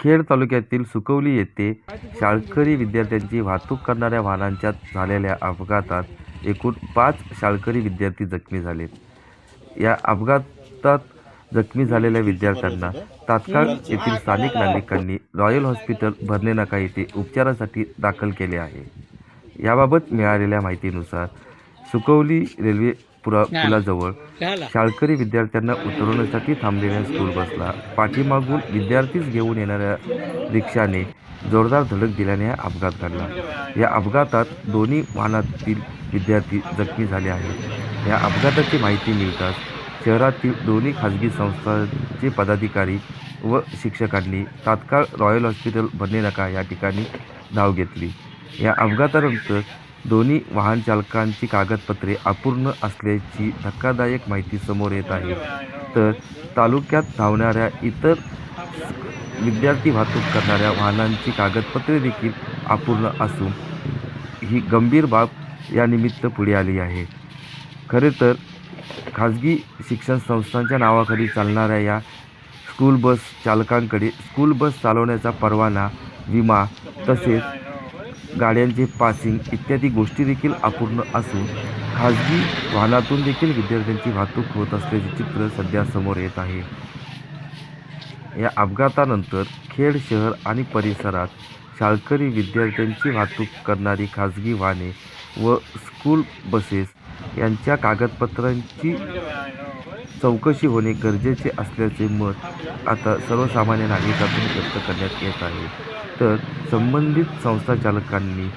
खेड तालुक्यातील सुकवली येथे शाळकरी विद्यार्थ्यांची वाहतूक करणाऱ्या वाहनांच्या झालेल्या अपघातात एकूण पाच शाळकरी विद्यार्थी जखमी झालेत या अपघातात जखमी झालेल्या विद्यार्थ्यांना तात्काळ येथील स्थानिक नागरिकांनी रॉयल हॉस्पिटल भरणे नाका येथे उपचारासाठी दाखल केले आहे. याबाबत मिळालेल्या माहितीनुसार सुकवली रेल्वे पुरा पुलाजवळ शाळकरी विद्यार्थ्यांना उतरवण्यासाठी थांबलेल्या स्कूल बसला. पाठीमागून विद्यार्थीच घेऊन येणाऱ्या रिक्षाने जोरदार धडक दिल्याने हा अपघात घडला. या अपघातात दोन्ही वाहनातील विद्यार्थी जखमी झाले आहेत. या अपघाताची माहिती मिळताच शहरातील दोन्ही खाजगी संस्थांचे पदाधिकारी व शिक्षकांनी तात्काळ रॉयल हॉस्पिटल भरणे नका या ठिकाणी धाव घेतली. या अपघातानंतर दोन्ही वाहनचालकांची कागदपत्रे अपूर्ण असल्याची धक्कादायक माहिती समोर येत आहे. तर तालुक्यात धावणाऱ्या इतर विद्यार्थी वाहतूक करणाऱ्या वाहनांची कागदपत्रे देखील अपूर्ण असून ही गंभीर बाब यानिमित्त पुढे आली आहे. खरे तर खाजगी शिक्षण संस्थांच्या नावाखाली चालणाऱ्या या स्कूल बस चालकांकडे स्कूल बस चालवण्याचा परवाना विमा तसेच गाड्यांचे पासिंग इत्यादी गोष्टी देखील अपूर्ण असून खाजगी वाहनातून देखील विद्यार्थ्यांची वाहतूक होत असल्याचे चित्र सध्या समोर येत आहे. या अपघातानंतर खेड शहर आणि परिसरात शाळकरी विद्यार्थ्यांची वाहतूक करणारी खाजगी वाहने व स्कूल बसेस यांच्या कागदपत्रांची चौकशी होणे गरजेचे असल्याचे मत आता सर्वसामान्य नागरिकांतून व्यक्त करण्यात येत आहे. तर संबंधित संस्था चालकांनी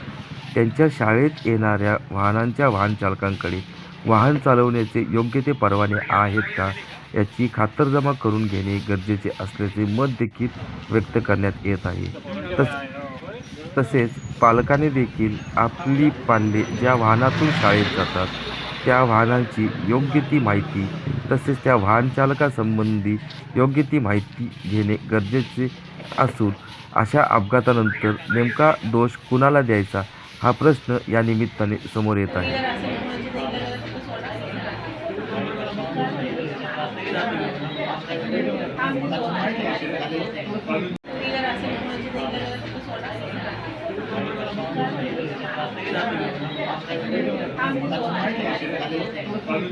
त्यांच्या शाळेत येणाऱ्या वाहनांच्या वाहन चालकांकडे वाहन चालवण्याचे योग्य ते परवाने आहेत का याची खातरजमा करून घेणे गरजेचे असल्याचे मत देखील व्यक्त करण्यात येत आहे. तस तसेच पालकांनी देखील आपली पाल्ले ज्या वाहनातून शाळेत जातात त्या वाहनांची योग्य ती माहिती तसेच त्या वाहनचालकासंबंधी योग्य ती माहिती घेणे गरजेचे असून अशा अपघातानंतर नेमका दोष कुणाला द्यायचा हा प्रश्न या निमित्ताने समोर येत आहे. 十二年前的老他们说二十年前的。